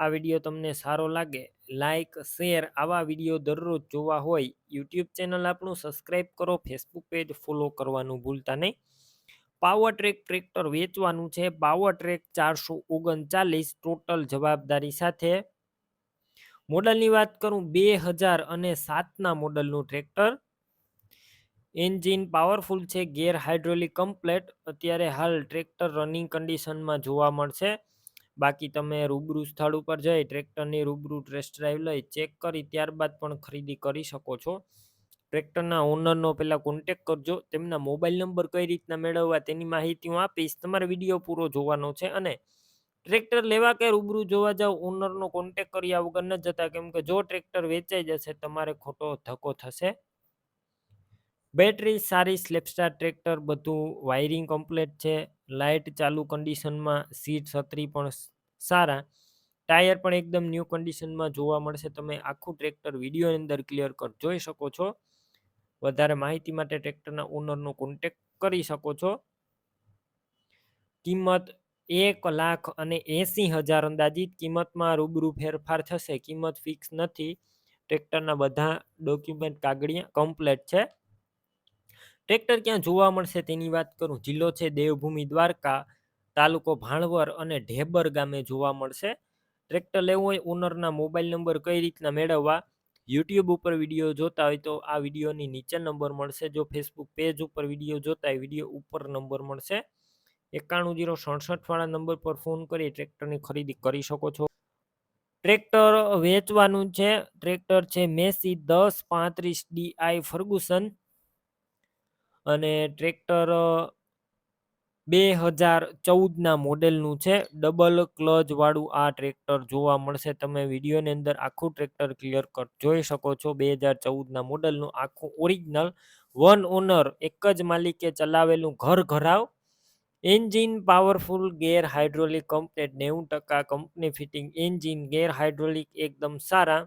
આ વીડિયો તમને સારો લાગે લાઇક શેર આવા વીડિયો દરરોજ જોવા હોય, યુટ્યુબ ચેનલ આપણું સબસ્ક્રાઈબ કરો, ફેસબુક પેજ ફોલો કરવાનું ભૂલતા નહીં. પાવર ટ્રેક ટ્રેક્ટર વેચવાનું છે, પાવર ટ્રેક ચારસો ઓગણચાલીસ ટોટલ જવાબદારી સાથે. મોડલની વાત કરું, બે હજાર અને સાતના મોડલનું ટ્રેક્ટર. એન્જિન પાવરફુલ છે, ગેર હાઇડ્રોલિક કમ્પ્લેટ, અત્યારે હાલ ટ્રેક્ટર રનિંગ કન્ડિશનમાં જોવા મળશે. બાકી તમે રૂબરૂ સ્થળ ઉપર જઈ ટ્રેક્ટરની રૂબરૂ ટેસ્ટ ડ્રાઈવ લઈ ચેક કરી ત્યારબાદ પણ ખરીદી કરી શકો છો. ટ્રેક્ટરના ઓનરનો પહેલાં કોન્ટેક કરજો, તેમના મોબાઈલ નંબર કઈ રીતના મેળવવા તેની માહિતી હું આપીશ, તમારે વીડિયો પૂરો જોવાનો છે અને ટ્રેક્ટર લેવા કે રૂબરૂ જોવા જાવ, ઓનરનો કોન્ટેક કર્યા વગર ન જતા, કેમ કે જો ટ્રેક્ટર વેચાઈ જશે, તમારે ખોટો ધક્કો થશે. બેટરી સારી સ્લેપસ્ટાર ટ્રેક્ટર, બધું વાયરિંગ કમ્પ્લેટ છે. લાઇટ ચાલુ કન્ડિશનમાં સીટ છત્રી પણ સારા. ટાયર પણ એકદમ ન્યૂ કન્ડિશનમાં જોવા મળશે. તમે આખું ટ્રેક્ટર વિડીયોની અંદર ક્લિયર કટ જોઈ શકો છો. વધારે માહિતી માટે ટ્રેક્ટરના ઓનરનો કોન્ટેક કરી શકો છો. કિંમત એક લાખ અને એસી હજાર અંદાજિત. કિંમતમાં રૂબરૂ ફેરફાર થશે. કિંમત ફિક્સ નથી. ટ્રેક્ટરના બધા ડોક્યુમેન્ટ કાગળિયા કમ્પ્લેટ છે. ટ્રેક્ટર ક્યાં જોવા મળશે તેની વાત કરું? જિલ્લો છે દેવભૂમિ દ્વારકા, તાલુકો ભાણવર અને ઢેબર ગામે જોવા મળશે. ટ્રેક્ટર લેવું હોય, ઓનરના મોબાઈલ નંબર કઈ રીતના મેળવવા? યુટ્યુબ ઉપર વીડિયો જોતા હોય તો આ વિડીયોની નીચે નંબર મળશે. જો ફેસબુક પેજ ઉપર વીડિયો જોતા હોય, વીડિયો ઉપર નંબર મળશે. એકાણું જીરો સડસઠવાળા નંબર પર ફોન કરી ટ્રેક્ટરની ખરીદી કરી શકો છો. ટ્રેક્ટર વેચવાનું છે. ટ્રેક્ટર છે મેસી દસ પાંત્રીસ ડીઆઈ ફર્ગુસન. અને ટ્રેક્ટર બે હજાર ચૌદના મોડેલનું છે. ડબલ ક્લચવાળું આ ટ્રેક્ટર જોવા મળશે. તમે વિડીયોની અંદર આખું ટ્રેક્ટર ક્લિયર કટ જોઈ શકો છો. બે હજાર ચૌદના મોડેલનું આખું ઓરિજિનલ વન ઓનર, એક જ માલિકે ચલાવેલું ઘર ઘરાવ. Engine powerful, gear hydraulic company નેવું ટકા company fitting. Engine gear hydraulic, એકદમ સારા.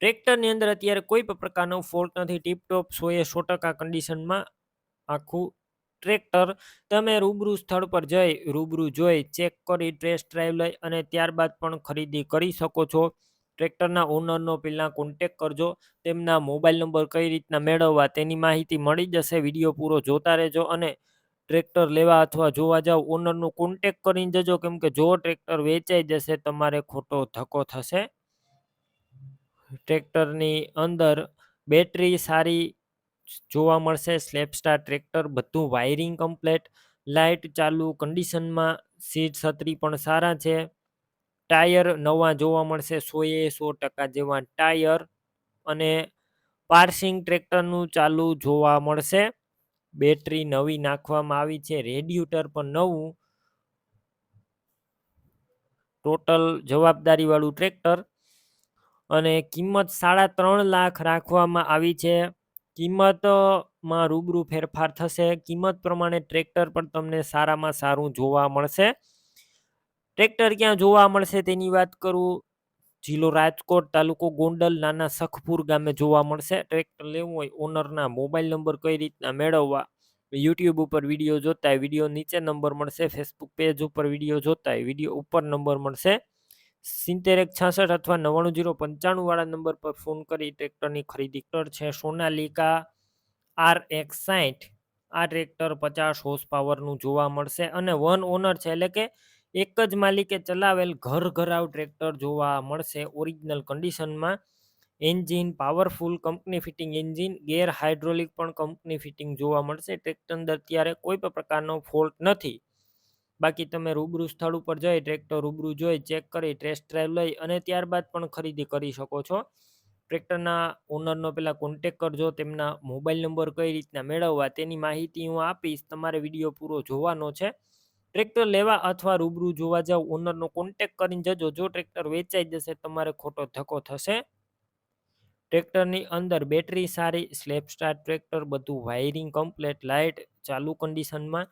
ટ્રેક્ટરની અંદર અત્યારે કોઈ પણ પ્રકારનો ફોલ્ટ નથી. ટીપટોપ સોએ સો ટકા કન્ડિશનમાં આખું ટ્રેક્ટર તમે રૂબરૂ સ્થળ પર જઈ, રૂબરૂ જોઈ, ચેક કરી ટેસ્ટ ડ્રાઈવ લઈ અને ત્યારબાદ પણ ખરીદી કરી શકો છો. ટ્રેક્ટરના ઓનરનો પહેલાં કોન્ટેક કરજો. તેમના મોબાઈલ નંબર કઈ રીતના મેળવવા તેની માહિતી મળી જશે. વીડિયો પૂરો જોતા રહેજો અને ટ્રેક્ટર લેવા અથવા જોવા જાવ ઓનરનો કોન્ટેક કરીને જજો. કેમ કે જો ટ્રેક્ટર વેચાઈ જશે, તમારે ખોટો ધક્કો થશે. ટ્રેક્ટરની અંદર બેટરી સારી જોવા મળશે સ્લેપસ્ટાર ટ્રેક્ટર, બધું વાયરિંગ કમ્પ્લેટ, લાઇટ ચાલુ, કન્ડિશનમાં સીટ છત્રી પણ સારા છે. ટાયર નવા જોવા મળશે, સોએ સો ટકા જેવા ટાયર અને પાર્સિંગ ટ્રેક્ટરનું ચાલુ જોવા મળશે. બેટરી નવી નાખવામાં આવી છે, રેડ્યુટર પણ નવું. ટોટલ જવાબદારીવાળું ટ્રેક્ટર અને કિંમત સાડા ત્રણ લાખ રાખવામાં આવી છે. કિંમતમાં રૂબરૂ ફેરફાર થશે. કિંમત પ્રમાણે ટ્રેક્ટર પણ તમને સારામાં સારું જોવા મળશે. ટ્રેક્ટર ક્યાં જોવા મળશે તેની વાત કરું. જિલ્લો રાજકોટ તાલુકો ગોંડલ નાના સખપુર ગામે જોવા મળશે. ટ્રેક્ટર લેવું હોય ઓનરના મોબાઈલ નંબર કઈ રીતના મેળવવા યુટ્યુબ ઉપર વીડિયો જોતા વીડિયો નીચે નંબર મળશે. ફેસબુક પેજ ઉપર વીડિયો જોતા હોય વીડિયો ઉપર નંબર મળશે. સિત્તેર એક છાસઠ અથવા નવ્વાણું જીરો પંચાણું વાળા નંબર પર ફોન કરી ટ્રેક્ટરની ખરીદી કર છે. સોનાલિકા આર એક્સ સાઠ આ ટ્રેક્ટર પચાસ હોર્સ પાવરનું જોવા મળશે અને વન ઓનર છે એટલે કે એક જ માલિકે ચલાવેલ ઘર ઘરાવ ટ્રેક્ટર જોવા મળશે. ઓરિજિનલ કન્ડિશનમાં engine, powerful company fitting engine, gear hydraulic પણ કંપની ફિટિંગ જોવા મળશે. ટ્રેક્ટર અંદર અત્યારે કોઈ પણ પ્રકારનો ફોલ્ટ નથી. બાકી તમે રૂબરૂ સ્થળ ઉપર જઈ ટ્રેક્ટર રૂબરૂ જોઈ, ચેક કરી ટેસ્ટ ડ્રાઈવ લઈ અને ત્યારબાદ પણ ખરીદી કરી શકો છો. ટ્રેક્ટરના ઓનરનો પહેલાં કોન્ટેક કરજો, તેમના મોબાઈલ નંબર કઈ રીતના મેળવવા તેની માહિતી હું આપીશ, તમારે વીડિયો પૂરો જોવાનો છે. ટ્રેક્ટર લેવા અથવા રૂબરૂ જોવા જાવ ઓનરનો કોન્ટેક કરીને જજો, જો ટ્રેક્ટર વેચાઈ જશે, તમારે ખોટો ધક્કો થશે. ટ્રેક્ટરની અંદર બેટરી સારી સ્લેપ સ્ટાર ટ્રેક્ટર, બધું વાયરિંગ કમ્પ્લેટ લાઇટ ચાલુ કન્ડિશનમાં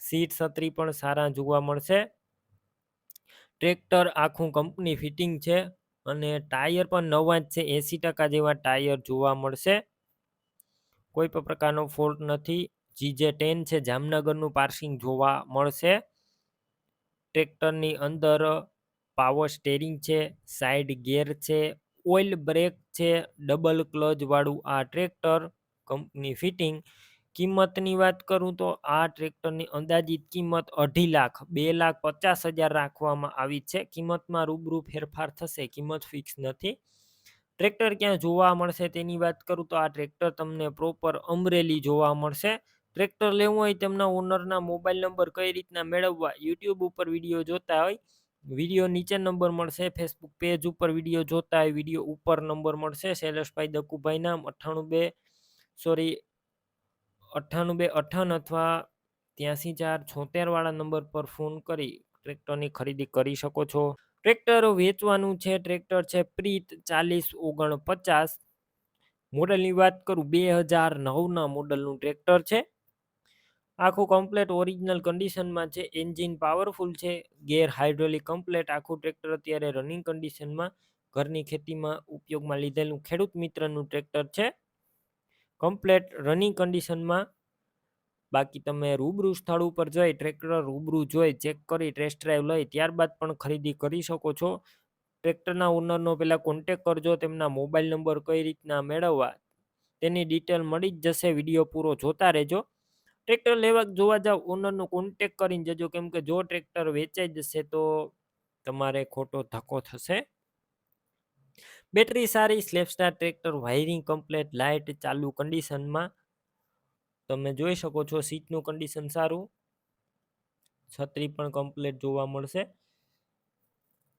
સીટ છત્રી પણ સારા જોવા મળશે. ટ્રેક્ટર આખું કંપની ફિટિંગ છે અને ટાયર પણ નવા જ છે. એંસી ટકા જેવા ટાયર જોવા મળશે. કોઈ પણ પ્રકારનો ફોલ્ટ નથી. જીજે ટેન છે. જામનગરનું પાર્સિંગ જોવા મળશે. ટ્રેક્ટરની અંદર પાવર સ્ટેરિંગ છે. સાઈડ ગેર છે. ઓઇલ બ્રેક છે. ડબલ ક્લચ વાળું આ ટ્રેક્ટર કંપની ફિટિંગ કિંમતની વાત કરું તો આ ટ્રેક્ટરની અંદાજિત કિંમત અઢી લાખ, બે લાખ પચાસ હજાર રાખવામાં આવી છે. કિંમતમાં રૂબરૂ ફેરફાર થશે, કિંમત ફિક્સ નથી. ટ્રેક્ટર ક્યાં જોવા મળશે તેની વાત કરું તો આ ટ્રેક્ટર તમને પ્રોપર અમરેલી જોવા મળશે. ટ્રેક્ટર લેવું હોય તેમના ઓનરના મોબાઈલ નંબર કઈ રીતના મેળવવા યુટ્યુબ ઉપર વીડિયો જોતા હોય, વીડિયો નીચે નંબર મળશે, ફેસબુક પેજ ઉપર વીડિયો જોતા હોય, વીડિયો ઉપર નંબર મળશે. શૈલેષભાઈ દકુભાઈ નામ, અઠ્ઠાણું બે, સોરી અઠ્ઠાણું બે અઠ્ઠાવન અથવા ત્યાંસી ચાર છોતેરવાળા નંબર પર ફોન કરી ટ્રેક્ટરની ખરીદી કરી શકો છો. ટ્રેક્ટર વેચવાનું છે, ટ્રેક્ટર છે, પ્રીત ચાલીસ ઓગણ પચાસ મોડલની વાત કરું, બે હજાર નવના મોડલનું ટ્રેક્ટર છે. આખું કમ્પ્લેટ ઓરિજિનલ કન્ડિશનમાં છે, એન્જિન પાવરફુલ છે, ગેર હાઇડ્રોલિક કમ્પ્લેટ. આખું ટ્રેક્ટર અત્યારે રનિંગ કન્ડિશનમાં ઘરની ખેતીમાં ઉપયોગમાં લીધેલું ખેડૂત મિત્રનું ટ્રેક્ટર છે. કમ્પ્લેટ રનિંગ કન્ડિશનમાં. બાકી તમે રૂબરૂ સ્થળ ઉપર જઈ, ટ્રેક્ટર રૂબરૂ જોઈ, ચેક કરી, ટેસ્ટ ડ્રાઈવ લઈ, ત્યારબાદ પણ ખરીદી કરી શકો છો. ટ્રેક્ટરના ઓનરનો પહેલાં કોન્ટેક કરજો, તેમના મોબાઈલ નંબર કઈ રીતના મેળવવા, તેની ડિટેલ મળી જ જશે, વીડિયો પૂરો જોતા રહેજો. ટ્રેક્ટર લેવા જોવા જાવ, ઓનરનો કોન્ટેક કરીને જજો, કેમ કે જો ટ્રેક્ટર વેચાઈ જશે તો તમારે ખોટો ધક્કો થશે. બેટરી સારી સ્લેપસ્ટાર ટ્રેક્ટર, વાયરિંગ કમ્પ્લેટ, લાઇટ ચાલુ કન્ડિશનમાં. તમે જોઈ શકો છો સીટનું કન્ડિશન સારું. છત્રી પણ કમ્પ્લેટ જોવા મળશે.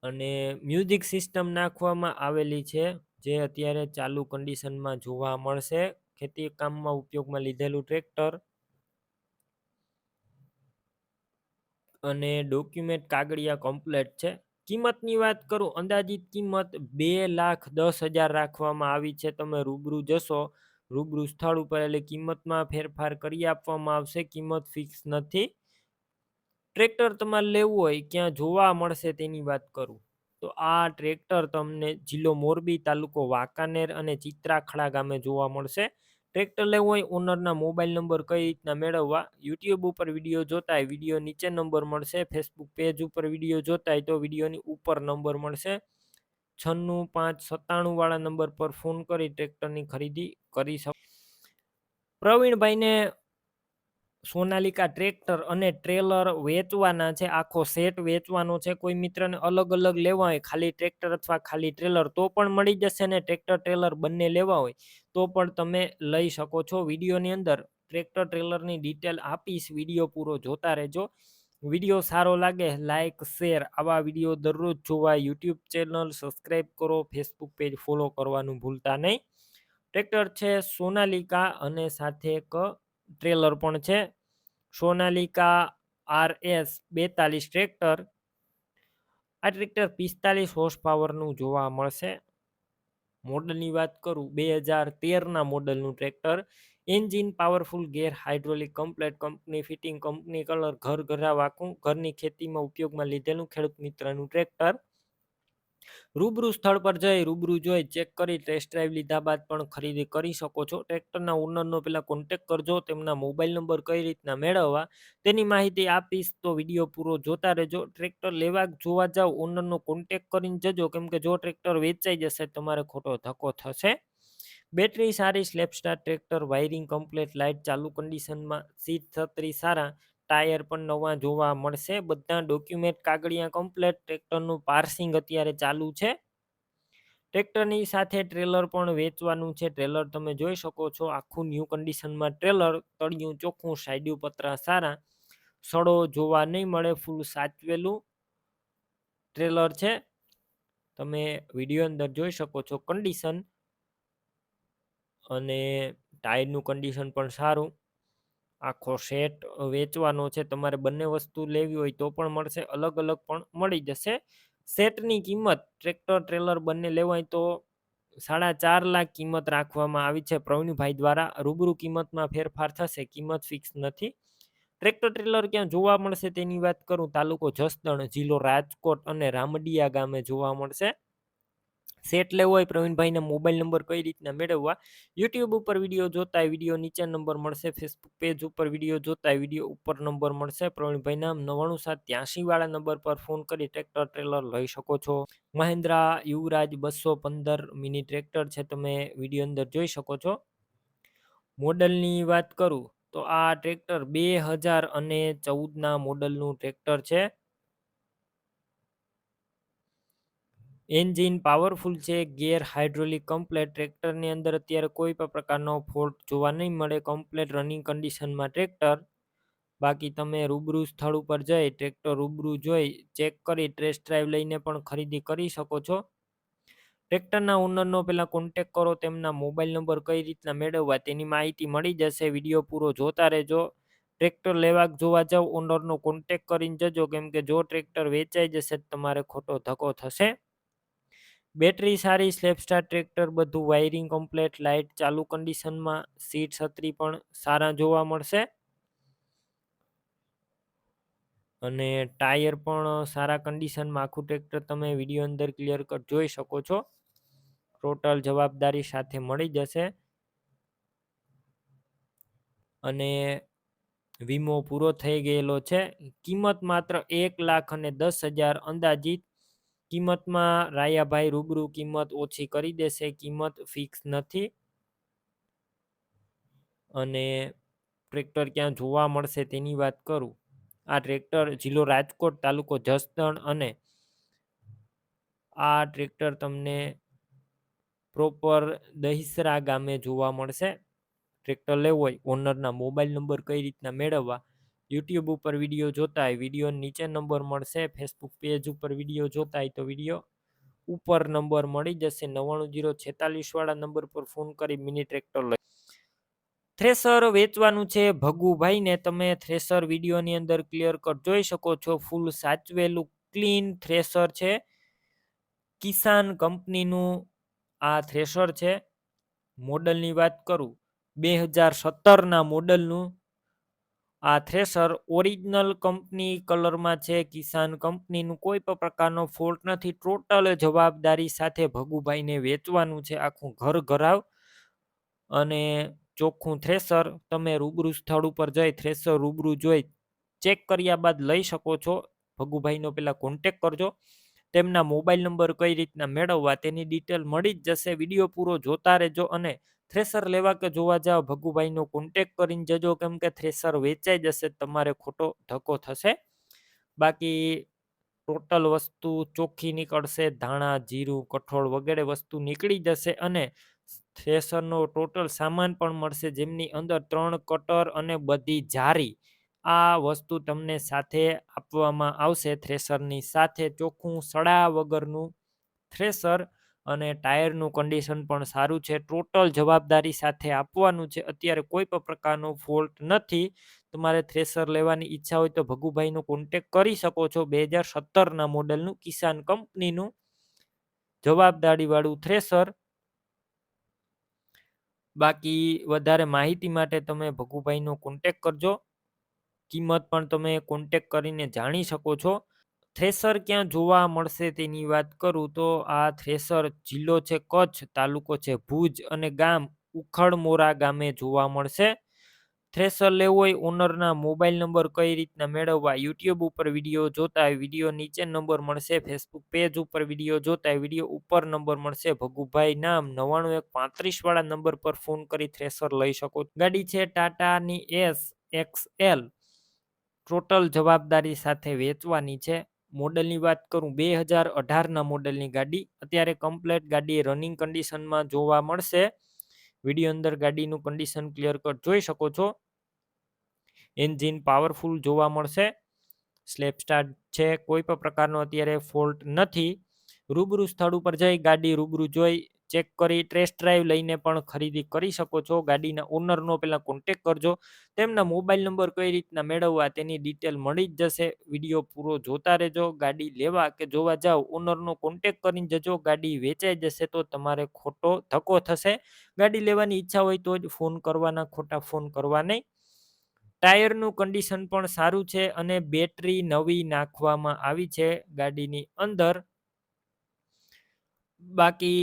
અને મ્યુઝિક સિસ્ટમ નાખવામાં આવેલી છે, જે અત્યારે ચાલુ કન્ડિશનમાં જોવા મળશે. ખેતી કામમાં ઉપયોગમાં લીધેલું ટ્રેક્ટર. અને ડોક્યુમેન્ટ કાગળિયા કમ્પ્લેટ છે. કિંમતની વાત કરું, અંદાજિત કિંમત બે લાખ દસ હજાર રાખવામાં આવી છે. તમે રૂબરૂ જશો, રૂબરૂ સ્થળ ઉપર એટલે કિંમતમાં ફેરફાર કરી આપવામાં આવશે. કિંમત ફિક્સ નથી. ટ્રેક્ટર તમારે લેવું હોય, ક્યાં જોવા મળશે તેની વાત કરું. તો આ ટ્રેક્ટર તમને જિલ્લો મોરબી તાલુકો વાંકાનેર અને ચિત્રાખડા ગામે જોવા મળશે. ટ્રેક્ટર લેવું હોય, ઓનરના મોબાઈલ નંબર કઈ રીતના મેળવવા? યુટ્યુબ ઉપર વીડિયો જોતા હોય, વીડિયો નીચે નંબર મળશે. ફેસબુક પેજ ઉપર વીડિયો જોતા હોય, તો વિડીયોની ઉપર નંબર મળશે. છન્નું પાંચ સત્તાણું વાળા નંબર પર ફોન કરી ટ્રેક્ટરની ખરીદી કરી શકો પ્રવીણભાઈને સોનાલિકા ટ્રેક્ટર અને ટ્રેલર વેચવાના છે. આખો સેટ વેચવાનો છે. કોઈ મિત્રને અલગ અલગ લેવા હોય, ખાલી ટ્રેક્ટર અથવા ખાલી ટ્રેલર, તો પણ મળી જશે ને ટ્રેક્ટર ટ્રેલર બંને લેવા હોય, તો પણ તમે લઈ શકો છો. વિડીયોની અંદર ટ્રેક્ટર ટ્રેલરની ડિટેલ આપીશ. વીડિયો પૂરો જોતા રહેજો. વીડિયો સારો લાગે લાઇક શેર આવા વીડિયો દરરોજ જોવા. યુટ્યુબ ચેનલ સબસ્ક્રાઈબ કરો. ફેસબુક પેજ ફોલો કરવાનું ભૂલતા નહીં. ટ્રેક્ટર છે સોનાલિકા અને સાથે એક ટ્રેલર પણ છે. સોનાલિકા આર એસ બેતાલીસ ટ્રેક્ટર. આ ટ્રેક્ટર પિસ્તાલીસ હોર્સ પાવરનું જોવા મળશે. મોડલની વાત કરું, બે હજાર તેરના મોડલનું tractor. Engine powerful gear hydraulic complete company fitting company colour ઘર ઘરા વાકું ઘરની ખેતીમાં ઉપયોગમાં લીધેલું ખેડૂત મિત્રનું ટ્રેક્ટર. રૂબરૂ સ્થળ પર જઈ રૂબરૂ જોઈ ચેક કરી ટેસ્ટ ડ્રાઈવ લીધા બાદ પણ ખરીદી કરી શકો છો. ટ્રેક્ટરના ઓનરનો પહેલાં કોન્ટેક કરજો, તેમના મોબાઈલ નંબર કઈ રીતના મેળવવા તેની માહિતી આપીશ તો વીડિયો પૂરો જોતા રહેજો. ટ્રેક્ટર લેવા જોવા જાવ ઓનરનો કોન્ટેક કરીને જજો, કેમ કે જો ટ્રેક્ટર વેચાઈ જશે તમારે ખોટો ધક્કો થશે. બેટરી સારી સ્લેપસ્ટાર ટ્રેક્ટર વાયરિંગ કમ્પ્લેટ લાઇટ ચાલુ કન્ડિશનમાં સીટ છત્રી સારા ટાયર પણ નવા જોવા મળશે. બધા ડોક્યુમેન્ટ કાગળિયા કમ્પ્લેટ ટ્રેક્ટરનું પાર્સિંગ અત્યારે ચાલુ છે. ટ્રેક્ટરની સાથે ટ્રેલર પણ વેચવાનું છે. ટ્રેલર તમે જોઈ શકો છો, આખું ન્યૂ કન્ડિશનમાં ટ્રેલર, તળિયું ચોખ્ખું, સાઈડ્યું પતરા સારા. સડો જોવા નહીં મળે, ફૂલ સાચવેલું ટ્રેલર છે. તમે વીડિયો અંદર જોઈ શકો છો કન્ડિશન અને ટાયરનું કન્ડિશન પણ સારું. આખો સેટ વેચવાનો છે, તમારે બંને વસ્તુ લેવી હોય તો પણ મળશે, અલગ અલગ પણ મળી જશે. સેટની કિંમત, ટ્રેક્ટર, ટ્રેલર બંને લેવાય તો સાડા ચાર લાખ કિંમત રાખવામાં આવી છે. પ્રવીણભાઈ દ્વારા રૂબરૂ કિંમતમાં ફેરફાર થશે, કિંમત ફિક્સ નથી. ટ્રેક્ટર, ટ્રેલર ક્યાં જોવા મળશે તેની વાત કરું, તાલુકો જસદણ, જિલ્લો રાજકોટ અને રામડિયા ગામે જોવા મળશે. સેટ લેવો હોય, પ્રવીણભાઈના મોબાઈલ નંબર કઈ રીતના મેળવવા? યુટ્યુબ ઉપર વીડિયો જોતા વીડિયો નીચે નંબર મળશે. ફેસબુક પેજ ઉપર વીડિયો જોતા વીડિયો ઉપર નંબર મળશે. પ્રવીણભાઈના નવ્વાણું સાત ત્યાંસી વાળા નંબર પર ફોન કરી ટ્રેક્ટર ટ્રેલર લઈ શકો છો. મહિન્દ્રા યુવરાજ બસો પંદર મિની ટ્રેક્ટર છે, તમે વીડિયો અંદર જોઈ શકો છો. મોડલની વાત કરું તો આ ટ્રેક્ટર બે હજાર અને ચૌદના મોડલનું ટ્રેક્ટર છે. એન્જિન પાવરફુલ છે, ગેર હાઇડ્રોલિક કમ્પ્લેટ ટ્રેક્ટરની અંદર અત્યારે કોઈ પણ પ્રકારનો ફોલ્ટ જોવા નહીં મળે, કમ્પ્લેટ રનિંગ કન્ડિશનમાં ટ્રેક્ટર. બાકી તમે રૂબરૂ સ્થળ ઉપર જઈ, ટ્રેક્ટર રૂબરૂ જોઈ, ચેક કરી, ટેસ્ટ ડ્રાઈવ લઈને પણ ખરીદી કરી શકો છો. ટ્રેક્ટરના ઓનરનો પહેલાં કોન્ટેક કરો, તેમના મોબાઈલ નંબર કઈ રીતના મેળવવા તેની માહિતી મળી જશે. વીડિયો પૂરો જોતા રહેજો. ટ્રેક્ટર લેવા જોવા જાવ, ઓનરનો કોન્ટેક કરીને જજો, કેમ કે જો ટ્રેક્ટર વેચાઈ જશે તમારે ખોટો ધક્કો થશે. બેટરી સારી સ્લેપ સ્ટાર ટ્રેક્ટર બધું વાયરિંગ કમ્પ્લેટ લાઇટ ચાલુ કન્ડિશનમાં સીટ છત્રી પણ સારા જોવા મળશે. અને ટાયર પણ સારા કન્ડિશનમાં આખું ટ્રેક્ટર તમે વીડિયો અંદર ક્લિયર કટ જોઈ શકો છો. ટોટલ જવાબદારી સાથે મળી જશે. અને વીમો પૂરો થઈ ગયેલો છે. કિંમત માત્ર એક લાખ અને દસ હજાર અંદાજિત કિંમતમાં રાયાભાઈ રૂબરૂ કિંમત ઓછી કરી દેશે, કિંમત ફિક્સ નથી. અને ટ્રેક્ટર ક્યાં જોવા મળશે તેની વાત કરું. આ ટ્રેક્ટર જિલ્લો રાજકોટ તાલુકો જસદણ અને આ ટ્રેક્ટર તમને પ્રોપર દહીસરા ગામે જોવા મળશે. ટ્રેક્ટર લેવું હોય, ઓનરના મોબાઈલ નંબર કઈ રીતના મેળવવા યુટ્યુબ ઉપર વીડિયો જોતા હોય વીડિયો નીચે નંબર મળશે ફેસબુક પેજ ઉપર વીડિયો જોતા હોય તો વીડિયો ઉપર નંબર મળી જશે. નવ્વાણું જીરો છેતાલીસવાળા નંબર પર ફોન કરી મિની ટ્રેક્ટર લઈ. થ્રેસર વેચવાનું છે ભગુભાઈને. તમે થ્રેસર વિડીયોની અંદર ક્લિયર કટ જોઈ શકો છો. ફૂલ સાચવેલું ક્લીન થ્રેસર છે. કિસાન કંપનીનું આ થ્રેસર છે. મોડલની વાત કરું, બે હજાર સત્તરના મોડલનું આ થ્રેસર ઓરિજિનલ કંપની કલરમાં છે. કિસાન કંપનીનું કોઈ પણ પ્રકારનો ફોલ્ટ નથી. ટોટલ જવાબદારી સાથે ભગુભાઈને વેચવાનું છે. આખું ઘર ઘરાવ અને ચોખ્ખું થ્રેસર. તમે રૂબરૂ સ્થળ ઉપર જઈ થ્રેસર રૂબરૂ જોઈ ચેક કર્યા બાદ લઈ શકો છો. ભગુભાઈનો પહેલાં કોન્ટેક કરજો. તેમના મોબાઈલ નંબર કઈ રીતના મેળવવા તેની ડિટેલ મળી જ જશે. વીડિયો પૂરો જોતા રહેજો અને થ્રેસર લેવા કે જોવા જાઓ, ભગુભાઈનો કોન્ટેક કરીને જજો, કેમ કે થ્રેસર વેચાઈ જશે, તમારે ખોટો ધક્કો થશે. બાકી ટોટલ વસ્તુ ચોખ્ખી નીકળશે, ધાણા, જીરું, કઠોળ વગેરે વસ્તુ નીકળી જશે અને થ્રેસરનો ટોટલ સામાન પણ મળશે, જેમની અંદર ત્રણ કટર અને બધી જારી. આ વસ્તુ તમને સાથે આપવામાં આવશે થ્રેસરની સાથે ચોખ્ખું સડા વગરનું થ્રેસર અને ટાયરનું કન્ડિશન પણ સારું છે. ટોટલ જવાબદારી સાથે આપવાનું છે. અત્યારે કોઈ પણ પ્રકારનો ફોલ્ટ નથી. તમારે થ્રેસર લેવાની ઈચ્છા હોય તો ભગુભાઈનો કોન્ટેક કરી શકો છો. બે હજાર સત્તરના મોડલનું કિસાન કંપનીનું જવાબદારીવાળું થ્રેસર બાકી વધારે માહિતી માટે તમે ભગુભાઈનો કોન્ટેક કરજો. કિંમત પણ તમે કોન્ટેક કરીને જાણી શકો છો. થ્રેસર ક્યાં જોવા મળશે તેની વાત કરું તો આ થ્રેસર જિલ્લો છે કચ્છ, તાલુકો છે ભુજ અને ગામ ઉખડમોરા ગામે જોવા મળશે. થ્રેસર લેવો હોય ઓનરના મોબાઈલ નંબર કઈ રીતના મેળવવા, યુટ્યુબ ઉપર વીડિયો જોતા વીડિયો નીચે નંબર મળશે, ફેસબુક પેજ ઉપર વીડિયો જોતા વીડિયો ઉપર નંબર મળશે, ભગુભાઈ નામ નવ્વાણું એક પાંત્રીસ વાળા નંબર પર ફોન કરી થ્રેસર લઈ શકો. ગાડી છે ટાટાની એસ એક્સ એલ. ટોટલ જવાબદારી સાથે વેચવાની છે. મોડલની વાત કરું, બે હજાર અઢારના મોડલની ગાડી. અત્યારે કમ્પ્લેટ ગાડી રનિંગ કન્ડિશનમાં જોવા મળશે. વીડિયો અંદર ગાડીનું કન્ડિશન ક્લિયર કટ જોઈ શકો છો. એન્જિન પાવરફુલ જોવા મળશે. સ્લેપ સ્ટાર્ટ છે, કોઈ પણ પ્રકારનો અત્યારે ફોલ્ટ નથી. રૂબરૂ સ્થળ ઉપર જઈ ગાડી રૂબરૂ જોઈ ચેક કરી ટેસ્ટ ડ્રાઈવ લઈને પણ ખરીદી કરી શકો છો. ગાડીના ઓનરનો પહેલાં કોન્ટેક કરજો. તેમના મોબાઈલ નંબર કઈ રીતના મેળવવા તેની ડિટેલ મળી જ જશે. વીડિયો પૂરો જોતા રહેજો. ગાડી લેવા કે જોવા જાઓ ઓનરનો કોન્ટેક કરીને જજો. ગાડી વેચાઈ જશે તો તમારે ખોટો ધક્કો થશે. ગાડી લેવાની ઈચ્છા હોય તો જ ફોન કરવાના, ખોટા ફોન કરવા નહીં. ટાયરનું કન્ડિશન પણ સારું છે અને બેટરી નવી નાખવામાં આવી છે ગાડીની અંદર. બાકી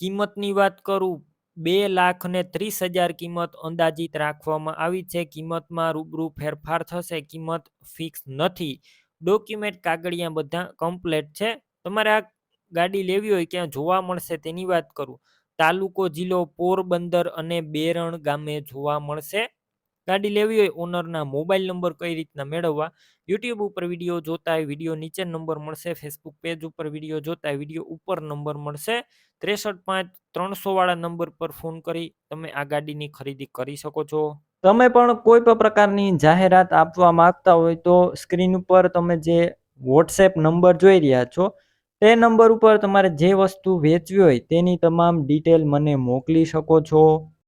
કિંમતની વાત કરું, બે લાખ ને ત્રીસ હજાર કિંમત અંદાજિત રાખવામાં આવી છે. કિંમતમાં રૂબરૂ ફેરફાર થશે. કિંમત ફિક્સ નથી. ડોક્યુમેન્ટ કાગળિયા બધા કમ્પ્લેટ છે. તમારે આ ગાડી લેવી હોય ક્યાં જોવા મળશે તેની વાત કરું. તાલુકો, જિલ્લો, પોરબંદર અને બેરણ ગામે જોવા મળશે. ગાડી લેવી હોય, ઓનરના મોબાઈલ નંબર કઈ રીતના મેળવવા? યુટ્યુબ ઉપર વીડિયો જોતા હોય, વીડિયો નીચે નંબર મળશે. ફેસબુક પેજ ઉપર વીડિયો જોતા હોય, વીડિયો ઉપર નંબર મળશે. ત્રેસઠ પાંચ ત્રણસો વાળા નંબર પર ફોન કરી તમે આ ગાડીની ખરીદી કરી શકો છો. તમે પણ કોઈ પણ પ્રકારની જાહેરાત આપવા માંગતા હોય તો સ્ક્રીન ઉપર તમે જે વોટ્સએપ નંબર જોઈ રહ્યા છો, તે નંબર ઉપર તમારે જે વસ્તુ વેચવી હોય તેની તમામ ડિટેલ મને મોકલી શકો છો.